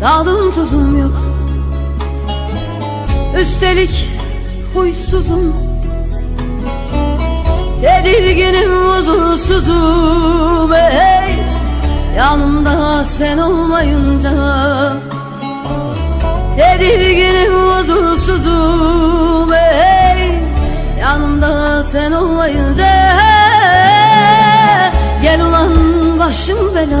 Tadım tuzum yok. Üstelik huysuzum. Tedirginim huzursuzum. Ey Yanımda sen olmayınca. Tedirginim huzursuzum. Ey Yanımda sen olmayınca. Gel ulan başım bela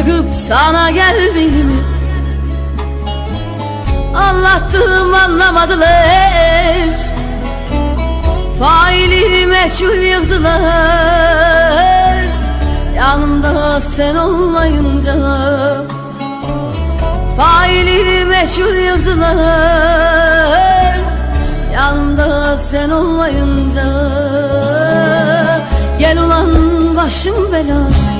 Çıkıp sana geldiğimi Anlattım anlamadılar. Faili meçhul yıktılar. Yanımda sen olmayınca Faili meçhul yıktılar. Yanımda sen olmayınca Gel ulan başım belada